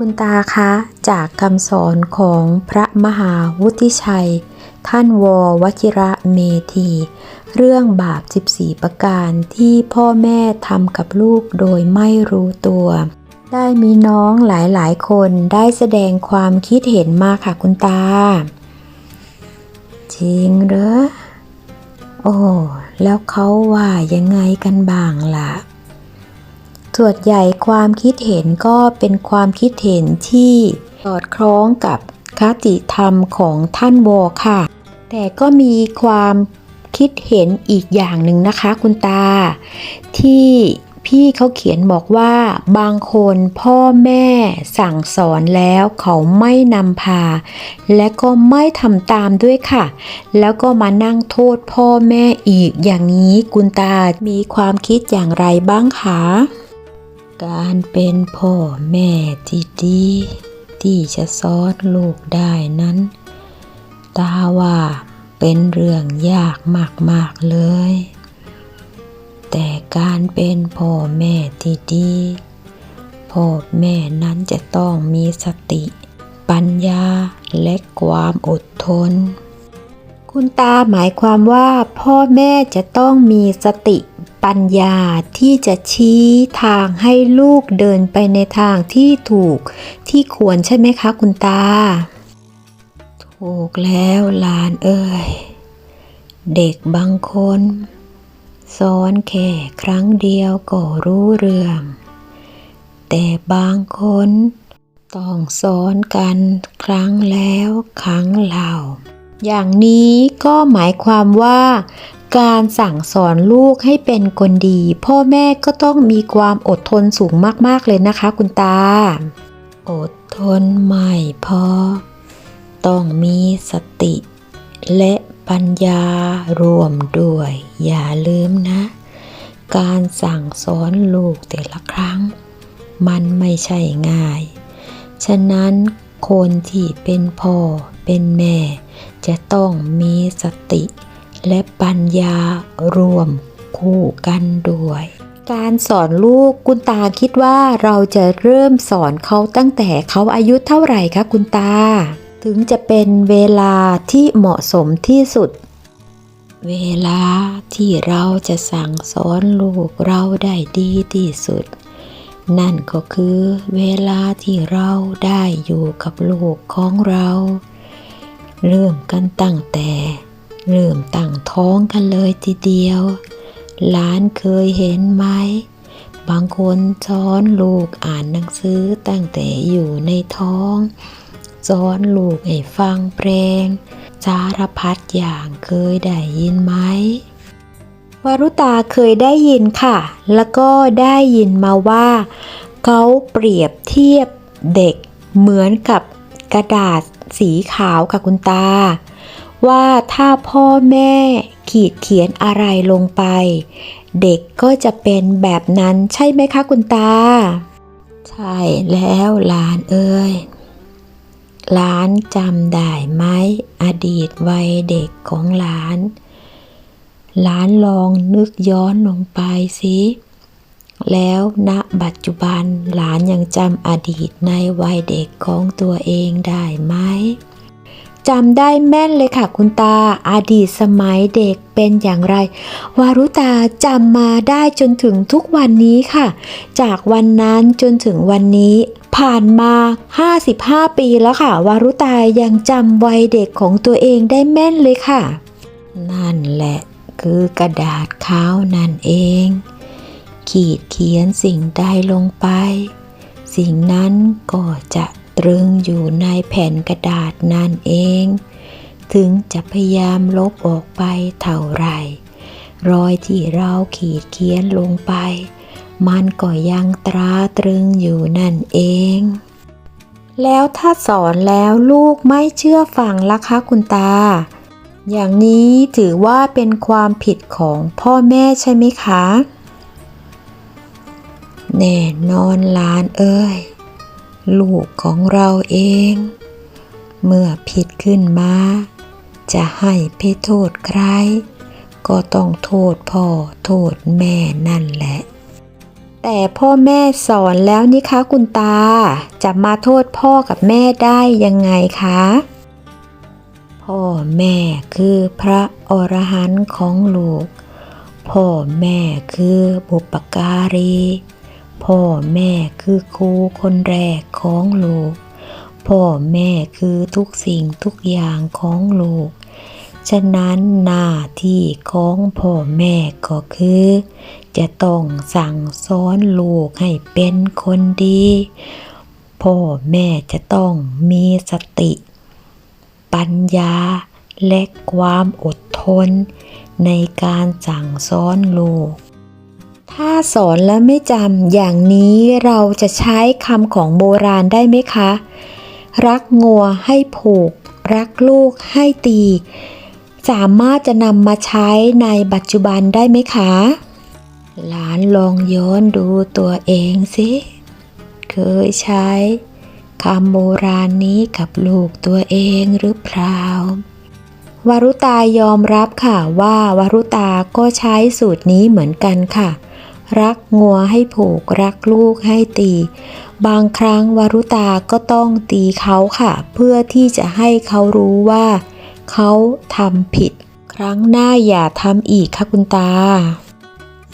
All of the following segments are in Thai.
คุณตาคะจากคำสอนของพระมหาวุฒิชัย ท่านววชิระเมธี เรื่องบาป 14 ประการที่พ่อแม่ทำกับลูกโดยไม่รู้ตัว ได้มีน้องหลายๆ คนได้แสดงความคิดเห็นมาค่ะคุณตา จริงเหรอ โอ้ แล้วเขาว่ายังไงกันบ้างล่ะ ส่วนใหญ่ความคิดเห็นก็เป็นความคิดเห็นที่สอดคล้องกับคติธรรมของท่านวอค่ะ แต่ก็มีความคิดเห็นอีกอย่างหนึ่งนะคะคุณตา ที่พี่เขาเขียนบอกว่าบางคนพ่อแม่สั่งสอนแล้วเขาไม่นำพา และก็ไม่ทำตามด้วยค่ะ แล้วก็มานั่งโทษพ่อแม่อีกอย่างนี้คุณตา มีความคิดอย่างไรบ้างคะ การเป็นพ่อแม่ที่ดี ที่จะสอนลูกได้นั้น ตาว่าเป็นเรื่องยากมาก ๆ เลย แต่การเป็นพ่อแม่ที่ดี พ่อแม่นั้นจะต้องมีสติ ปัญญาและความอดทน คุณตาหมายความว่าพ่อแม่จะต้องมีสติ ปัญญาที่จะชี้ทางให้ลูกเดินไปในทางที่ถูกที่ควรใช่ไหมคะคุณตา ถูกแล้วหลานเอ้ย เด็กบางคนสอนแค่ครั้งเดียวก็รู้เรื่อง แต่บางคนต้องสอนกันครั้งแล้วครั้งเล่าอย่างนี้ก็หมายความว่า การสั่งสอนลูกให้เป็นคนดี พ่อแม่ก็ต้องมีความอดทนสูงมากๆเลยนะคะ คุณตา อดทนไม่พอ ต้องมีสติ และปัญญารวมด้วย อย่าลืมนะ การสั่งสอนลูกแต่ละครั้ง มันไม่ใช่ง่าย ฉะนั้นคนที่เป็นพ่อเป็นแม่ จะต้องมีสติ และปัญญารวมคู่กันด้วย การสอนลูกคุณตาคิดว่าเราจะเริ่มสอนเขาตั้งแต่เขาอายุเท่าไหร่คะคุณตา ถึงจะเป็นเวลาที่เหมาะสมที่สุด เวลาที่เราจะสั่งสอนลูกเราได้ดีที่สุด นั่นก็คือเวลาที่เราได้อยู่กับลูกของเรา เริ่มกันตั้งแต่ เริ่มตั้งท้องกันเลยทีเดียว หลานเคยเห็นไหม บางคนสอนลูกอ่านหนังสือตั้งแต่อยู่ในท้องสอนลูกให้ฟังเพลง สารพัดอย่างเคยได้ยินไหมวารุตาเคยได้ยินค่ะ แล้วก็ได้ยินมาว่า เขาเปรียบเทียบเด็กเหมือนกับกระดาษสีขาวค่ะคุณตา ว่าถ้าพ่อแม่ขีดเขียนอะไรลงไป เด็กก็จะเป็นแบบนั้นใช่ไหมคะคุณตา ใช่แล้วหลานเอ้ยหลานจำได้ไหมอดีตวัยเด็กของหลาน หลานลองนึกย้อนลงไปสิแล้วณปัจจุบันหลานยังจำอดีตในวัยเด็กของตัวเองได้ไหม จำได้แม่นเลยค่ะคุณตาอดีตสมัยเด็กเป็นอย่างไร วารุตาจำมาได้จนถึงทุกวันนี้ค่ะ จากวันนั้นจนถึงวันนี้ ผ่านมา 55 ปีแล้วค่ะ วารุตายังจำวัยเด็กของตัวเองได้แม่นเลยค่ะ นั่นแหละคือกระดาษขาวนั่นเอง ขีดเขียนสิ่งใดลงไป สิ่งนั้นก็จะ ตรึงอยู่ในแผ่นกระดาษนั่นเอง ถึงจะพยายามลบออกไปเท่าไรรอยที่เราขีดเขียนลงไป มันก็ยังตราตรึงอยู่นั่นเอง แล้วถ้าสอนแล้วลูกไม่เชื่อฟังล่ะคะคุณตา อย่างนี้ถือว่าเป็นความผิดของพ่อแม่ใช่ไหมคะ แน่นอนหลานเอ้ย ลูกของเราเอง เมื่อผิดขึ้นมา จะให้ไปโทษใคร ก็ต้องโทษพ่อโทษแม่นั่นแหละ แต่พ่อแม่สอนแล้วนี่คะคุณตา จะมาโทษพ่อกับแม่ได้ยังไงคะ พ่อแม่คือพระอรหันต์ของลูก พ่อแม่คือบุปการี พ่อแม่คือครูคนแรกของลูก พ่อแม่คือทุกสิ่งทุกอย่างของลูก ฉะนั้นหน้าที่ของพ่อแม่ก็คือ จะต้องสั่งสอนลูกให้เป็นคนดี พ่อแม่จะต้องมีสติ ปัญญาและความอดทน ในการสั่งสอนลูก ถ้าสอนแล้วไม่จำอย่างนี้เราจะใช้คำของโบราณได้ไหมคะ รักงัวให้ผูก รักลูกให้ตี สามารถจะนำมาใช้ในปัจจุบันได้ไหมคะ หลานลองย้อนดูตัวเองสิ เคยใช้คำโบราณนี้กับลูกตัวเองหรือเปล่าวารุตายอมรับค่ะว่าวารุตาก็ใช้สูตรนี้เหมือนกันค่ะ รักงัวให้ผูกรักลูกให้ตี บางครั้งวารุตาก็ต้องตีเขาค่ะ เพื่อที่จะให้เขารู้ว่า เขาทำผิด ครั้งหน้าอย่าทำอีกค่ะคุณตา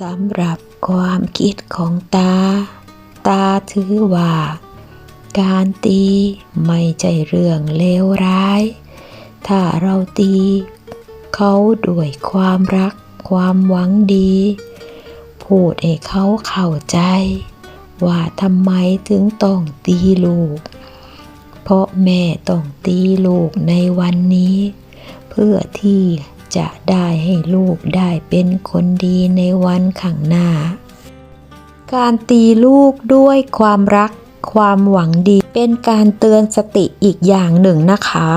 สำหรับความคิดของตา ตาถือว่า การตีไม่ใช่เรื่องเลวร้าย ถ้าเราตี เขาด้วยความรักความหวังดี พูดให้เขาเข้าใจ ว่าทำไมถึงต้องตีลูก เพราะแม่ต้องตีลูกในวันนี้ เพื่อที่จะได้ให้ลูกได้เป็นคนดีในวันข้างหน้า การตีลูกด้วยความรักความหวังดีเป็นการเตือนสติอีกอย่างหนึ่งนะคะ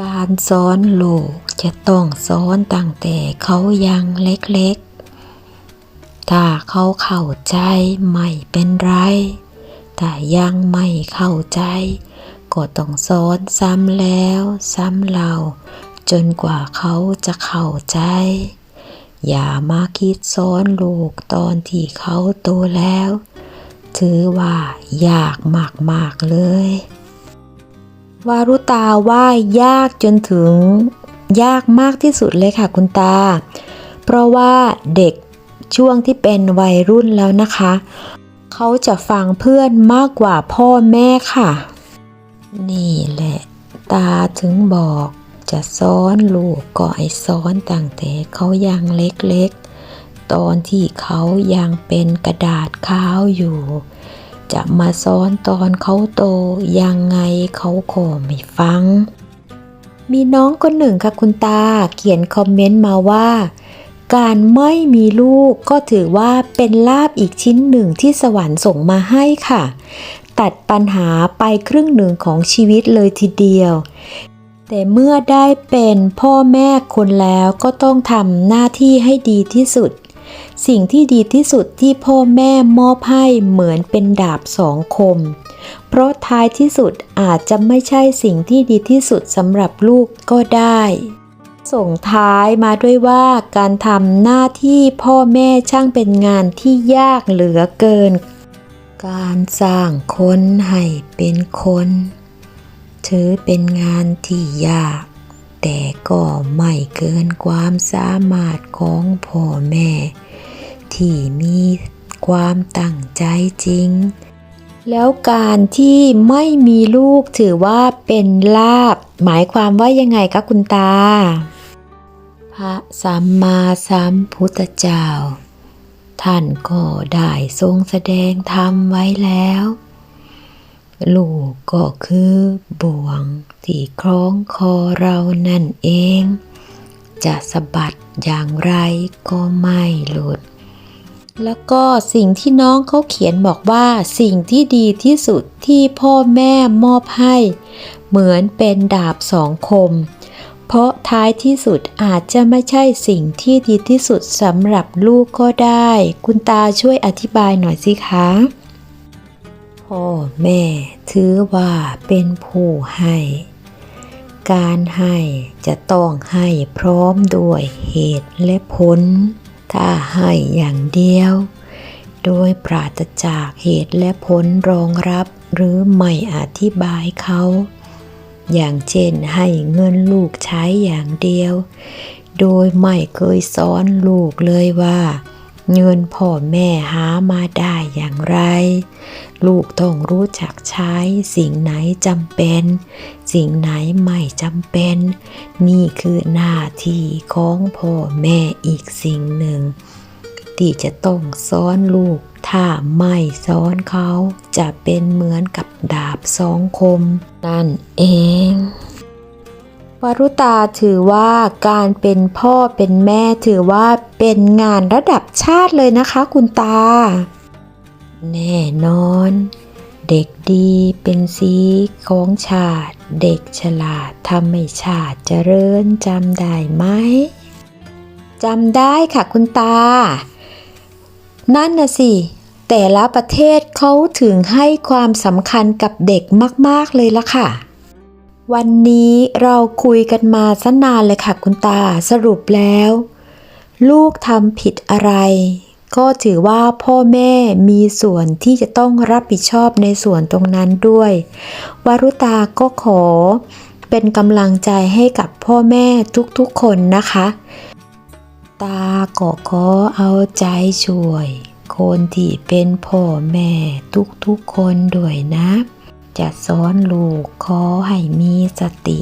การสอนลูกจะต้องสอนตั้งแต่เขายังเล็กๆ ถ้าเขาเข้าใจไม่เป็นไร แต่ยังไม่เข้าใจ ก็ต้องสอนซ้ำแล้วซ้ำเล่าจนกว่าเขาจะเข้าใจ อย่ามาคิดสอนลูกตอนที่เขาโตแล้ว ถือว่ายากมากๆเลยวารุตาว่ายากจนถึงยากมากที่สุดเลยค่ะคุณตา เพราะว่าเด็ก ช่วงที่เป็นวัยรุ่นแล้วนะคะ เขาจะฟังเพื่อนมากกว่าพ่อแม่ค่ะ นี่แหละ ตาถึงบอกจะสอนลูกก็ให้อนตั้งแต่เขายังเล็กๆ ตอนที่เขายังเป็นกระดาษขาวอยู่ จะมาสอนตอนเขาโตยังไงเขาก็ไม่ฟัง มีน้องคนหนึ่งค่ะคุณตาเขียนคอมเมนต์มาว่า การไม่มีลูกก็ถือว่าเป็นลาบอีกชิ้นหนึ่งที่สวรรค์ส่งมาให้ค่ะ ตัดปัญหาไปครึ่งหนึ่งของชีวิตเลยทีเดียว แต่เมื่อได้เป็นพ่อแม่คนแล้วก็ต้องทำหน้าที่ให้ดีที่สุด สิ่งที่ดีที่สุดที่พ่อแม่มอบให้เหมือนเป็นดาบสองคม เพราะท้ายที่สุดอาจจะไม่ใช่สิ่งที่ดีที่สุดสำหรับลูกก็ได้ ส่งท้ายมาด้วยว่าการทำหน้าที่พ่อแม่ช่างเป็นงานที่ยากเหลือเกิน การสร้างคนให้เป็นคน ถือเป็นงานที่ยาก แต่ก็ไม่เกินความสามารถของพ่อแม่ ที่มีความตั้งใจจริง แล้วการที่ไม่มีลูกถือว่าเป็นลาบ หมายความว่ายังไงคะคุณตา พระสัมมาสัมพุทธเจ้า ท่านก็ได้ทรงแสดงธรรมไว้แล้ว ลูกก็คือบ่วงที่คล้องคอเรานั่นเอง จะสะบัดอย่างไรก็ไม่หลุด แล้วก็สิ่งที่น้องเขาเขียนบอกว่าสิ่งที่ดีที่สุดที่พ่อแม่มอบให้ เหมือนเป็นดาบสองคม เพราะท้ายที่สุดอาจจะไม่ใช่สิ่งที่ดีที่สุดสำหรับลูกก็ได้ คุณตาช่วยอธิบายหน่อยสิคะพ่อแม่ถือว่าเป็นผู้ให้ การให้จะต้องให้พร้อมด้วยเหตุและผล ถ้าให้อย่างเดียว โดยปราศจากเหตุและผลรองรับหรือไม่อธิบายเขา อย่างเช่นให้เงินลูกใช้อย่างเดียว โดยไม่เคยสอนลูกเลยว่า เงินพ่อแม่หามาได้อย่างไร ลูกต้องรู้จักใช้สิ่งไหนจำเป็น สิ่งไหนไม่จำเป็น นี่คือหน้าที่ของพ่อแม่อีกสิ่งหนึ่ง ที่จะต้องสอนลูก ถ้าไม่สอนเขาจะเป็นเหมือนกับดาบสองคมนั่นเอง วรุตาถือว่าการเป็นพ่อเป็นแม่ถือว่าเป็นงานระดับชาติเลยนะคะคุณตา แน่นอน เด็กดีเป็นสีของชาติ เด็กฉลาดทำให้ชาติเจริญจำได้ไหมจำได้ค่ะคุณตา นั่นน่ะสิ แต่ละประเทศเขาถึงให้ความสำคัญกับเด็กมาก ๆ เลยละค่ะ วันนี้เราคุยกันมาสนานเลยค่ะคุณตาสรุปแล้ว ลูกทำผิดอะไร ก็ถือว่าพ่อแม่มีส่วนที่จะต้องรับผิดชอบในส่วนตรงนั้นด้วย วารุตาก็ขอ เป็นกำลังใจให้กับพ่อแม่ทุกๆคนนะคะ ตาก็ขอเอาใจช่วย คนที่เป็นพ่อแม่ทุกๆคนด้วยนะ จะสอนลูกขอให้มีสติ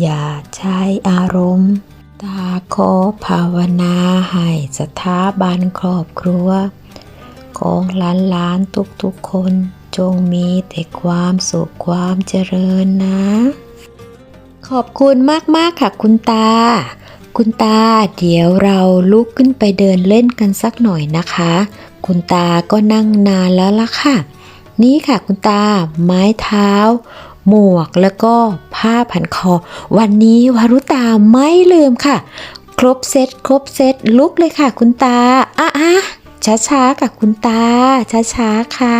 อย่าใช้อารมณ์ ตาขอภาวนาให้สถาบันครอบครัว ของหลานๆทุกๆคนจงมีแต่ความสุขความเจริญนะ ขอบคุณมาก ๆ ค่ะคุณตา คุณตาเดี๋ยวเราลุกขึ้นไปเดินเล่นกันสักหน่อยนะคะ คุณตาก็นั่งนานแล้วล่ะค่ะ นี่ค่ะคุณตา ไม้เท้า หมวกแล้วก็ผ้าพันคอ วันนี้วารุตาไม่ลืมค่ะ ครบเซตครบเซตลุกเลยค่ะคุณตาอะอะช้าๆกับคุณตา ช้าๆค่ะ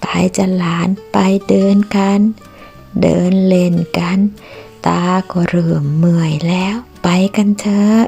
ไปจะหลานไปเดินกัน เดินเล่นกัน ตาก็เริ่มเมื่อยแล้ว ไปกันเถอะ